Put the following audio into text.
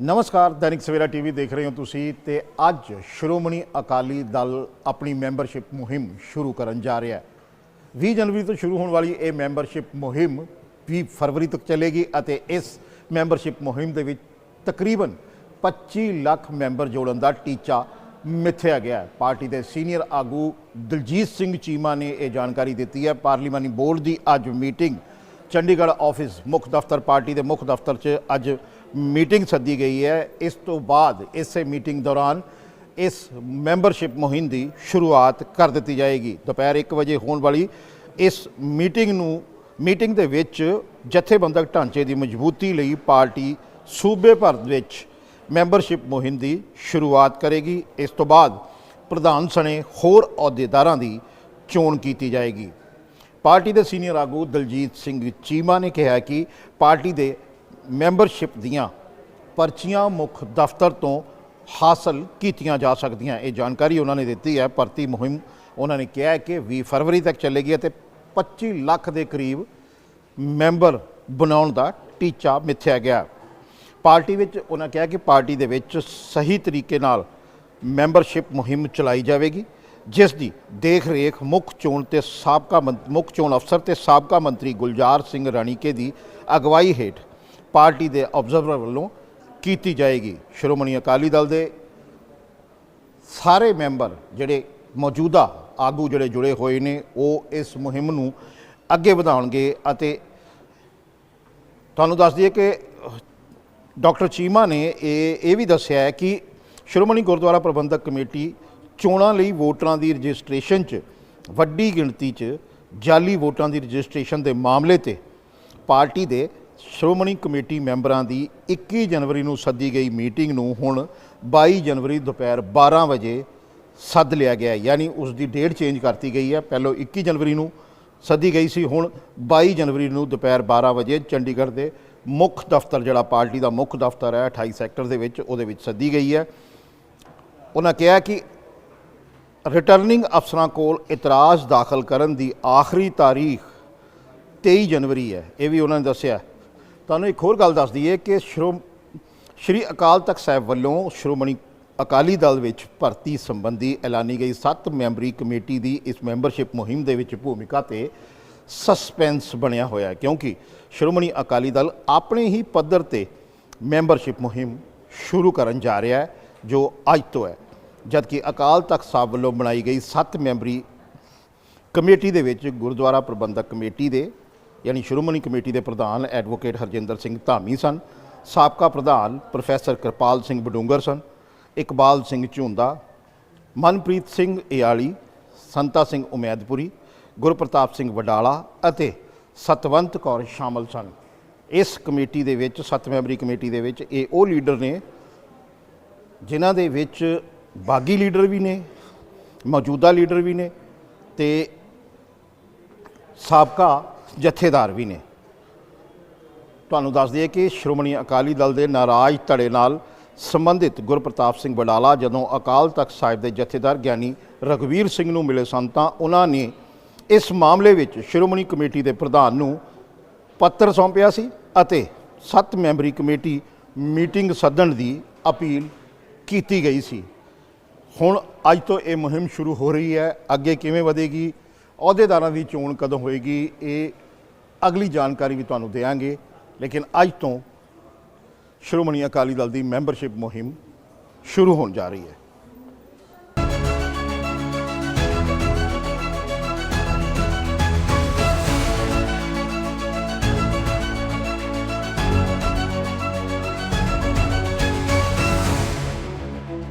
ਨਮਸਕਾਰ, ਦੈਨਿਕ ਸਵੇਰਾ ਟੀਵੀ ਦੇਖ ਰਹੇ ਹੋ ਤੁਸੀਂ ਤੇ ਅੱਜ ਸ਼੍ਰੋਮਣੀ ਅਕਾਲੀ ਦਲ ਆਪਣੀ ਮੈਂਬਰਸ਼ਿਪ ਮੁਹਿੰਮ ਸ਼ੁਰੂ ਕਰਨ ਜਾ ਰਿਹਾ ਹੈ। 20 ਜਨਵਰੀ ਤੋਂ ਸ਼ੁਰੂ ਹੋਣ ਵਾਲੀ ਇਹ ਮੈਂਬਰਸ਼ਿਪ ਮੁਹਿੰਮ 20 ਫਰਵਰੀ ਤੱਕ ਚੱਲੇਗੀ ਅਤੇ ਇਸ ਮੈਂਬਰਸ਼ਿਪ ਮੁਹਿੰਮ ਦੇ ਵਿੱਚ ਤਕਰੀਬਨ 25 ਲੱਖ ਮੈਂਬਰ ਜੋੜਨ ਦਾ ਟੀਚਾ ਮਿੱਥਿਆ ਗਿਆ ਹੈ। ਪਾਰਟੀ ਦੇ ਸੀਨੀਅਰ ਆਗੂ ਦਲਜੀਤ ਸਿੰਘ ਚੀਮਾ ਨੇ ਇਹ ਜਾਣਕਾਰੀ ਦਿੱਤੀ ਹੈ। ਪਾਰਲੀਮਾਨੀ ਬੋਰਡ ਦੀ ਅੱਜ ਮੀਟਿੰਗ ਚੰਡੀਗੜ੍ਹ ਆਫਿਸ ਮੁੱਖ ਦਫ਼ਤਰ, ਪਾਰਟੀ ਦੇ ਮੁੱਖ ਦਫ਼ਤਰ 'ਚ ਅੱਜ ਮੀਟਿੰਗ ਸੱਦੀ ਗਈ ਹੈ। ਇਸ ਤੋਂ ਬਾਅਦ ਇਸੇ ਮੀਟਿੰਗ ਦੌਰਾਨ ਇਸ ਮੈਂਬਰਸ਼ਿਪ ਮੁਹਿੰਮ ਦੀ ਸ਼ੁਰੂਆਤ ਕਰ ਦਿੱਤੀ ਜਾਏਗੀ। ਦੁਪਹਿਰ 1 ਵਜੇ ਹੋਣ ਵਾਲੀ ਇਸ ਮੀਟਿੰਗ ਨੂੰ, ਮੀਟਿੰਗ ਦੇ ਵਿੱਚ ਜਥੇਬੰਦਕ ਢਾਂਚੇ ਦੀ ਮਜ਼ਬੂਤੀ ਲਈ ਪਾਰਟੀ ਸੂਬੇ ਭਰ ਵਿੱਚ ਮੈਂਬਰਸ਼ਿਪ ਮੁਹਿੰਮ ਦੀ ਸ਼ੁਰੂਆਤ ਕਰੇਗੀ। ਇਸ ਤੋਂ ਬਾਅਦ ਪ੍ਰਧਾਨ ਸਣੇ ਹੋਰ ਅਹੁਦੇਦਾਰਾਂ ਦੀ ਚੋਣ ਕੀਤੀ ਜਾਏਗੀ। ਪਾਰਟੀ ਦੇ ਸੀਨੀਅਰ ਆਗੂ ਦਲਜੀਤ ਸਿੰਘ ਚੀਮਾ ਨੇ ਕਿਹਾ ਕਿ ਪਾਰਟੀ ਦੇ ਮੈਂਬਰਸ਼ਿਪ ਦੀਆਂ ਪਰਚੀਆਂ ਮੁੱਖ ਦਫ਼ਤਰ ਤੋਂ ਹਾਸਲ ਕੀਤੀਆਂ ਜਾ ਸਕਦੀਆਂ। ਇਹ ਜਾਣਕਾਰੀ ਉਹਨਾਂ ਨੇ ਦਿੱਤੀ ਹੈ। ਭਰਤੀ ਮੁਹਿੰਮ ਉਹਨਾਂ ਨੇ ਕਿਹਾ ਹੈ ਕਿ 20 ਫਰਵਰੀ ਤੱਕ ਚੱਲੇਗੀ ਅਤੇ 25 ਲੱਖ ਦੇ ਕਰੀਬ ਮੈਂਬਰ ਬਣਾਉਣ ਦਾ ਟੀਚਾ ਮਿੱਥਿਆ ਗਿਆ। ਪਾਰਟੀ ਵਿੱਚ ਉਹਨਾਂ ਕਿਹਾ ਕਿ ਪਾਰਟੀ ਦੇ ਵਿੱਚ ਸਹੀ ਤਰੀਕੇ ਨਾਲ ਮੈਂਬਰਸ਼ਿਪ ਮੁਹਿੰਮ ਚਲਾਈ ਜਾਵੇਗੀ, ਜਿਸ ਦੀ ਦੇਖ ਰੇਖ ਮੁੱਖ ਚੋਣ ਤੇ ਸਾਬਕਾ ਮੰਤ- ਮੁੱਖ ਚੋਣ ਅਫਸਰ ਤੇ ਸਾਬਕਾ ਮੰਤਰੀ ਗੁਲਜ਼ਾਰ ਸਿੰਘ ਰਾਣੀਕੇ ਦੀ ਅਗਵਾਈ ਹੇਠ ਪਾਰਟੀ ਦੇ ਆਬਜ਼ਰਵਰ ਵੱਲੋਂ ਕੀਤੀ ਜਾਏਗੀ। ਸ਼੍ਰੋਮਣੀ ਅਕਾਲੀ ਦਲ ਦੇ ਸਾਰੇ ਮੈਂਬਰ ਜਿਹੜੇ ਮੌਜੂਦਾ ਆਗੂ ਜਿਹੜੇ ਜੁੜੇ ਹੋਏ ਨੇ, ਉਹ ਇਸ ਮੁਹਿੰਮ ਨੂੰ ਅੱਗੇ ਵਧਾਉਣਗੇ ਅਤੇ ਤੁਹਾਨੂੰ ਦੱਸ ਦਈਏ ਕਿ ਡਾਕਟਰ ਚੀਮਾ ਨੇ ਇਹ ਇਹ ਵੀ ਦੱਸਿਆ ਹੈ ਕਿ ਸ਼੍ਰੋਮਣੀ ਗੁਰਦੁਆਰਾ ਪ੍ਰਬੰਧਕ ਕਮੇਟੀ ਚੋਣਾਂ ਲਈ ਵੋਟਰਾਂ ਦੀ ਰਜਿਸਟ੍ਰੇਸ਼ਨ 'ਚ ਵੱਡੀ ਗਿਣਤੀ 'ਚ ਜਾਲੀ ਵੋਟਾਂ ਦੀ ਰਜਿਸਟ੍ਰੇਸ਼ਨ ਦੇ ਮਾਮਲੇ ਤੇ ਪਾਰਟੀ ਦੇ ਸ਼੍ਰੋਮਣੀ ਕਮੇਟੀ ਮੈਂਬਰਾਂ ਦੀ 21 ਜਨਵਰੀ ਨੂੰ ਸੱਦੀ ਗਈ ਮੀਟਿੰਗ ਨੂੰ ਹੁਣ 22 ਜਨਵਰੀ ਦੁਪਹਿਰ 12 ਵਜੇ ਸੱਦ ਲਿਆ ਗਿਆ ਹੈ। ਯਾਨੀ ਉਸ ਦੀ ਡੇਟ ਚੇਂਜ ਕਰਤੀ ਗਈ ਹੈ। ਪਹਿਲਾਂ 21 ਜਨਵਰੀ ਨੂੰ ਸੱਦੀ ਗਈ ਸੀ, ਹੁਣ 22 ਜਨਵਰੀ ਨੂੰ ਦੁਪਹਿਰ 12 ਵਜੇ ਚੰਡੀਗੜ੍ਹ ਦੇ ਮੁੱਖ ਦਫ਼ਤਰ, ਜਿਹੜਾ ਪਾਰਟੀ ਦਾ ਮੁੱਖ ਦਫ਼ਤਰ ਹੈ 28 ਸੈਕਟਰ ਦੇ ਵਿੱਚ ਉਹਦੇ ਵਿੱਚ ਸੱਦੀ ਗਈ ਹੈ। ਉਹਨਾਂ ਕਿਹਾ ਕਿ ਰਿਟਰਨਿੰਗ ਅਫਸਰਾਂ ਕੋਲ ਇਤਰਾਜ਼ ਦਾਖਲ ਕਰਨ ਦੀ ਆਖਰੀ ਤਾਰੀਖ 23 ਜਨਵਰੀ ਹੈ। ਇਹ ਵੀ ਉਹਨਾਂ ਨੇ ਦੱਸਿਆ। ਤੁਹਾਨੂੰ ਇੱਕ ਹੋਰ ਗੱਲ ਦੱਸ ਦਈਏ ਕਿ ਸ਼੍ਰੋਮ ਸ਼੍ਰੀ ਅਕਾਲ ਤਖਤ ਸਾਹਿਬ ਵੱਲੋਂ ਸ਼੍ਰੋਮਣੀ ਅਕਾਲੀ ਦਲ ਵਿੱਚ ਭਰਤੀ ਸੰਬੰਧੀ ਐਲਾਨੀ ਗਈ 7 ਮੈਂਬਰੀ ਕਮੇਟੀ ਦੀ ਇਸ ਮੈਂਬਰਸ਼ਿਪ ਮੁਹਿੰਮ ਦੇ ਵਿੱਚ ਭੂਮਿਕਾ ਤੇ ਸਸਪੈਂਸ ਬਣਿਆ ਹੋਇਆ ਹੈ। ਕਿਉਂਕਿ ਸ਼੍ਰੋਮਣੀ ਅਕਾਲੀ ਦਲ ਆਪਣੇ ਹੀ ਪੱਧਰ ਤੇ ਮੈਂਬਰਸ਼ਿਪ ਮੁਹਿੰਮ ਸ਼ੁਰੂ ਕਰਨ ਜਾ ਰਿਹਾ ਹੈ, ਜੋ ਅੱਜ ਤੋਂ ਹੈ। ਜਦਕਿ ਅਕਾਲ ਤਖਤ ਸਾਹਿਬ ਵੱਲੋਂ ਬਣਾਈ ਗਈ 7 ਮੈਂਬਰੀ ਕਮੇਟੀ ਦੇ ਵਿੱਚ ਗੁਰਦੁਆਰਾ ਪ੍ਰਬੰਧਕ ਕਮੇਟੀ ਦੇ ਯਾਨੀ ਸ਼੍ਰੋਮਣੀ ਕਮੇਟੀ ਦੇ ਪ੍ਰਧਾਨ ਐਡਵੋਕੇਟ ਹਰਜਿੰਦਰ ਸਿੰਘ ਧਾਮੀ ਸਨ, ਸਾਬਕਾ ਪ੍ਰਧਾਨ ਪ੍ਰੋਫੈਸਰ ਕਿਰਪਾਲ ਸਿੰਘ ਬਡੂੰਗਰ ਸਨ, ਇਕਬਾਲ ਸਿੰਘ ਝੁੰਦਾ, ਮਨਪ੍ਰੀਤ ਸਿੰਘ ਇਆਲੀ ਸੰਤਾ ਸਿੰਘ ਉਮੈਦਪੁਰੀ, ਗੁਰਪ੍ਰਤਾਪ ਸਿੰਘ ਵਡਾਲਾ ਅਤੇ ਸਤਵੰਤ ਕੌਰ ਸ਼ਾਮਲ ਸਨ। ਇਸ ਕਮੇਟੀ ਦੇ ਵਿੱਚ, ਸੱਤ ਮੈਂਬਰੀ ਕਮੇਟੀ ਦੇ ਵਿੱਚ ਇਹ ਉਹ ਲੀਡਰ ਨੇ ਜਿਨ੍ਹਾਂ ਦੇ ਵਿੱਚ ਬਾਗੀ ਲੀਡਰ ਵੀ ਨੇ, ਮੌਜੂਦਾ ਲੀਡਰ ਵੀ ਨੇ ਤੇ ਸਾਬਕਾ ਜਥੇਦਾਰ ਵੀ ਨੇ। ਤੁਹਾਨੂੰ ਦੱਸ ਦਈਏ ਕਿ ਸ਼੍ਰੋਮਣੀ ਅਕਾਲੀ ਦਲ ਦੇ ਨਾਰਾਜ਼ ਧੜੇ ਨਾਲ ਸੰਬੰਧਿਤ ਗੁਰਪ੍ਰਤਾਪ ਸਿੰਘ ਬਡਾਲਾ ਜਦੋਂ ਅਕਾਲ ਤਖਤ ਸਾਹਿਬ ਦੇ ਜਥੇਦਾਰ ਗਿਆਨੀ ਰਘਵੀਰ ਸਿੰਘ ਨੂੰ ਮਿਲੇ ਸਨ ਤਾਂ ਉਹਨਾਂ ਨੇ ਇਸ ਮਾਮਲੇ ਵਿੱਚ ਸ਼੍ਰੋਮਣੀ ਕਮੇਟੀ ਦੇ ਪ੍ਰਧਾਨ ਨੂੰ ਪੱਤਰ ਸੌਂਪਿਆ ਸੀ ਅਤੇ ਸੱਤ ਮੈਂਬਰੀ ਕਮੇਟੀ ਮੀਟਿੰਗ ਸੱਦਣ ਦੀ ਅਪੀਲ ਕੀਤੀ ਗਈ ਸੀ। ਹੁਣ ਅੱਜ ਤੋਂ ਇਹ ਮੁਹਿੰਮ ਸ਼ੁਰੂ ਹੋ ਰਹੀ ਹੈ। ਅੱਗੇ ਕਿਵੇਂ ਵਧੇਗੀ? ਅਹੁਦੇਦਾਰਾਂ ਦੀ ਚੋਣ ਕਦੋਂ ਹੋਏਗੀ, ਇਹ ਅਗਲੀ ਜਾਣਕਾਰੀ ਵੀ ਤੁਹਾਨੂੰ ਦੇਵਾਂਗੇ। ਲੇਕਿਨ ਅੱਜ ਤੋਂ ਸ਼੍ਰੋਮਣੀ ਅਕਾਲੀ ਦਲ ਦੀ ਮੈਂਬਰਸ਼ਿਪ ਮੁਹਿੰਮ ਸ਼ੁਰੂ ਹੋਣ ਜਾ ਰਹੀ ਹੈ।